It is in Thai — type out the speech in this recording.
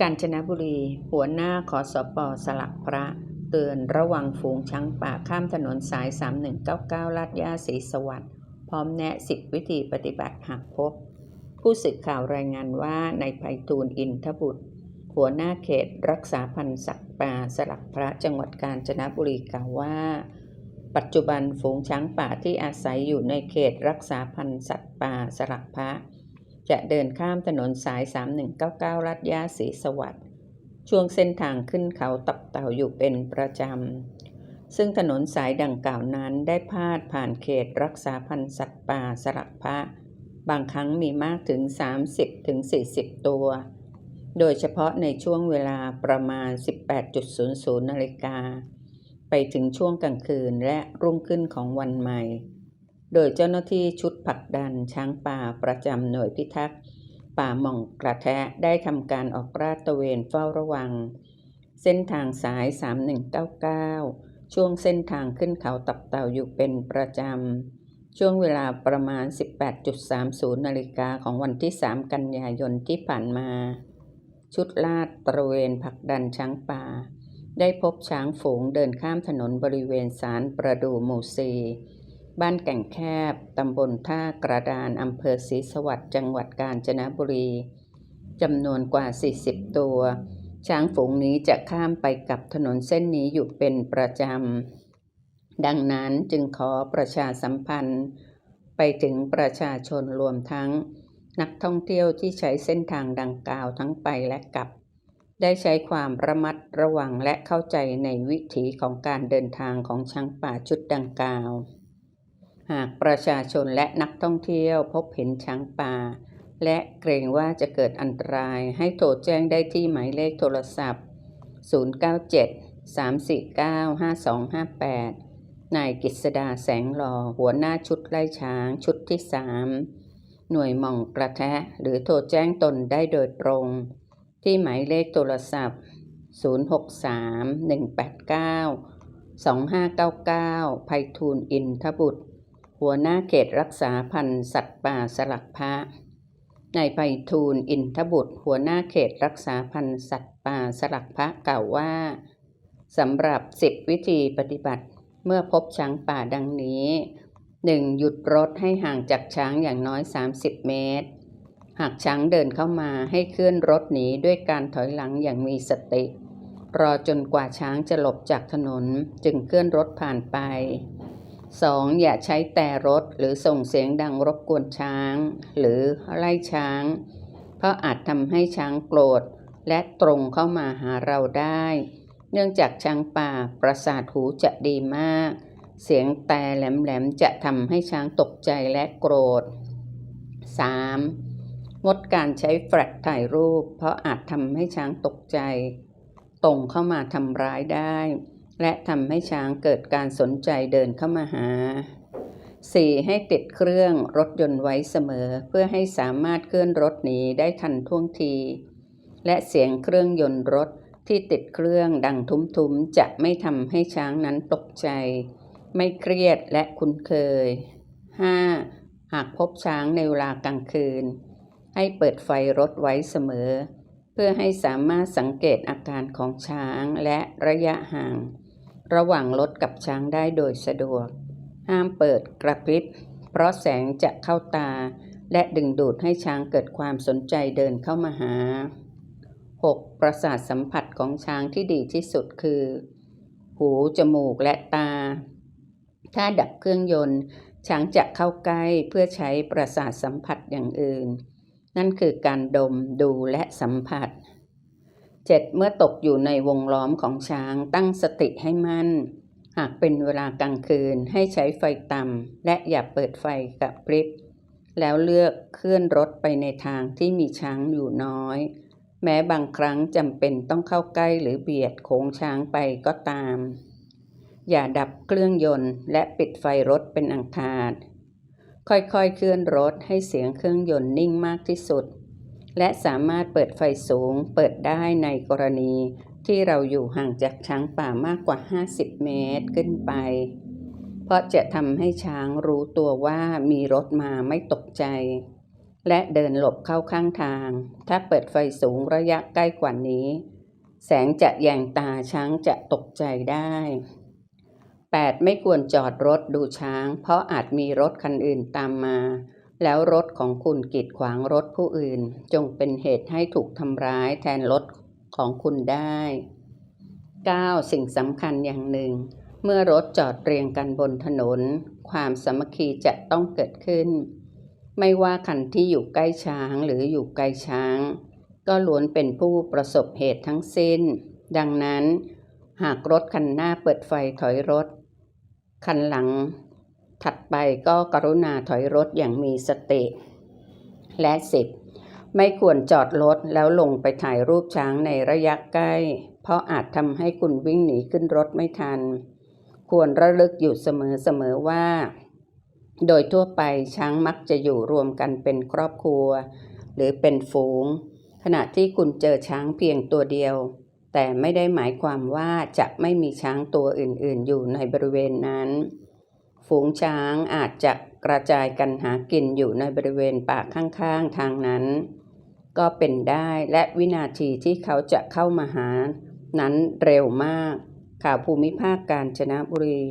กาญจนบุรี หัวหน้าขอสปสลักพระ เตือนระวังฝูงช้างป่าข้ามถนนสาย 3199 ลาดย่าศรีสวัสดิ์พร้อมแนะ10วิธีปฏิบัติหากพบ ผู้สื่อข่าวรายงานว่าในไพฑูรย์อินทบุตร หัวหน้าเขตรักษาพันธุ์สัตว์ป่าสลักพระจังหวัดกาญจนบุรีกล่าวว่า ปัจจุบันฝูงช้างป่าที่อาศัยอยู่ในเขตรักษาพันธุ์สัตว์ป่าสลักพระ จะเดินข้ามถนนสาย 3199ลาดย่าศรีสวัสดิ์ช่วงเส้นทางขึ้นเขาตับเต่าอยู่เป็นประจำ ซึ่งถนนสายดังกล่าวนั้นได้พาดผ่านเขตรักษาพันธุ์สัตว์ป่าสลักพระบางครั้งมีมากถึง 30-40 ตัว โดยเฉพาะในช่วงเวลาประมาณ 18.00นาฬิกาไปถึงช่วงกลางคืนและรุ่งขึ้นของวันใหม่ โดยเจ้าหน้าที่ชุดผลักดันช้างป่าประจำหน่วยพิทักษ์ ป่าหม่องกระแทะได้ทำการออกราดตระเวนเฝ้าระวัง เส้นทางสาย 3199 ช่วงเส้นทางขึ้นเขาตับเต่าอยู่เป็นประจำ ช่วงเวลาประมาณ 18.30 นาฬิกาของวันที่ 3 กันยายนที่ผ่านมา ชุดลาดตระเวนผลักดันช้างป่า ได้พบช้างฝูงเดินข้ามถนนบริเวณศาลประดูหมู่ซี บ้านแก่งแคบ ตำบลท่ากระดาน อำเภอศรีสวัสดิ์ จังหวัดกาญจนบุรี จำนวนกว่า 40 ตัว ช้างฝูงนี้จะข้ามไปกับถนนเส้นนี้อยู่เป็นประจำ ดังนั้นจึงขอประชาสัมพันธ์ ไปถึงประชาชนรวมทั้ง นักท่องเที่ยวที่ใช้เส้นทางดังกล่าวทั้งไปและกลับ ได้ใช้ความระมัดระวังและเข้าใจในวิถีของการเดินทางของช้างป่าชุดดังกล่าว หากประชาชนและนักท่องเที่ยวพบเห็นช้างป่า และเกรงว่าจะเกิดอันตรายให้โทรแจ้งได้ที่หมายเลขโทรศัพท์ 097 349 5258 นายกฤษดาแสงหล่อหัวหน้าชุดไล่ช้างชุดที่ 3 หน่วยหม่องกระแทะหรือโทรแจ้งตนได้โดยตรง ที่หมายเลขโทรศัพท์ 063 189 2599 ไพฑูรย์อินทบุตร หัวหน้าเขตรักษาพันธุ์สัตว์ป่าสลักพระนายไพฑูรย์อินทบุตร หัวหน้าเขตรักษาพันธุ์สัตว์ป่าสลักพระกล่าวว่าสำหรับ10วิธีปฏิบัติเมื่อพบช้างป่าดังนี้ 1. หยุดรถให้ห่างจากช้างอย่างน้อย 30 เมตร หากช้างเดินเข้ามาให้เคลื่อนรถหนีด้วยการถอยหลังอย่างมีสติ รอจนกว่าช้างจะหลบจากถนนจึงเคลื่อนรถผ่านไป 2. อย่าใช้แต่รถหรือส่งเสียงดังรบกวนช้าง หรือไล่ช้าง เพราะอาจทำให้ช้างโกรธ และตรงเข้ามาหาเราได้ เนื่องจากช้างป่าประสาทหูจะดีมาก เสียงแต่แหลมๆจะทำให้ช้างตกใจและโกรธ 3. งดการใช้แฟลชถ่ายรูป เพราะอาจทำให้ช้างตกใจ ตรงเข้ามาทำร้ายได้ และทำให้ช้างเกิดการสนใจเดินเข้ามาหา 4. ให้ติดเครื่องรถยนต์ไว้เสมอ เพื่อให้สามารถเคลื่อนรถหนีได้ทันท่วงที และเสียงเครื่องยนต์รถที่ติดเครื่องดังทุ้มๆ จะไม่ทำให้ช้างนั้นตกใจ ไม่เครียดและคุ้นเคย 5. หากพบช้างในเวลากลางคืน ให้เปิดไฟรถไว้เสมอ เพื่อให้สามารถสังเกตอาการของช้างและระยะห่าง ระหว่างรถกับช้างได้โดยสะดวก ห้ามเปิดกระพริบ เพราะแสงจะเข้าตา และดึงดูดให้ช้างเกิดความสนใจเดินเข้ามาหา 6. ประสาทสัมผัสของช้างที่ดีที่สุดคือ หู จมูกและตา ถ้าดับเครื่องยนต์ ช้างจะเข้าใกล้เพื่อใช้ประสาทสัมผัสอย่างอื่น นั่นคือการดมดูและสัมผัส 7. เมื่อตกอยู่ในวงล้อมของช้างตั้งสติให้มั่น หากเป็นเวลากลางคืนให้ใช้ไฟต่ำและอย่าเปิดไฟกับพริบ แล้วเลือกเคลื่อนรถไปในทางที่มีช้างอยู่น้อย แม้บางครั้งจำเป็นต้องเข้าใกล้หรือเบียดโค้งช้างไปก็ตาม อย่าดับเครื่องยนต์และปิดไฟรถเป็นอังคาดค่อยๆเคลื่อนรถให้เสียงเครื่องยนต์นิ่งมากที่สุด และสามารถเปิดไฟสูงเปิดได้ในกรณี ที่เราอยู่ห่างจากช้างป่ามากกว่า 50 เมตรขึ้นไป เพราะจะทำให้ช้างรู้ตัวว่ามีรถมาไม่ตกใจ และเดินหลบเข้าข้างทาง ถ้าเปิดไฟสูงระยะใกล้กว่านี้ แสงจะแยงตาช้างจะตกใจได้ 8. ไม่ควรจอดรถดูช้าง เพราะอาจมีรถคันอื่นตามมา แล้วรถของคุณกีดขวางรถผู้อื่น จงเป็นเหตุให้ถูกทำร้ายแทนรถของคุณได้ 9. สิ่งสำคัญอย่างหนึ่ง เมื่อรถจอดเรียงกันบนถนน ความสามัคคีจะต้องเกิดขึ้น ไม่ว่าคันที่อยู่ใกล้ช้างหรืออยู่ไกลช้าง ก็ล้วนเป็นผู้ประสบเหตุทั้งสิ้น ดังนั้น หากรถคันหน้าเปิดไฟถอยรถ คันหลัง ถัดไปก็กรุณาถอยรถอย่างมีสติ และ10ไม่ควรจอดรถแล้วลงไปถ่ายรูปช้างในระยะใกล้ เพราะอาจทำให้คุณวิ่งหนีขึ้นรถไม่ทัน ควรระลึกอยู่เสมอๆว่า โดยทั่วไปช้างมักจะอยู่รวมกันเป็นครอบครัว หรือเป็นฝูง ขณะที่คุณเจอช้างเพียงตัวเดียว แต่ไม่ได้หมายความว่าจะไม่มีช้างตัวอื่นๆ อยู่ในบริเวณนั้น ฝูงช้างอาจจะกระจายกันหากินอยู่ในบริเวณป่าข้างๆทางนั้น ก็เป็นได้และวินาทีที่เขาจะเข้ามาหา นั้นเร็วมาก ข่าวภูมิภาคกาญจนบุรี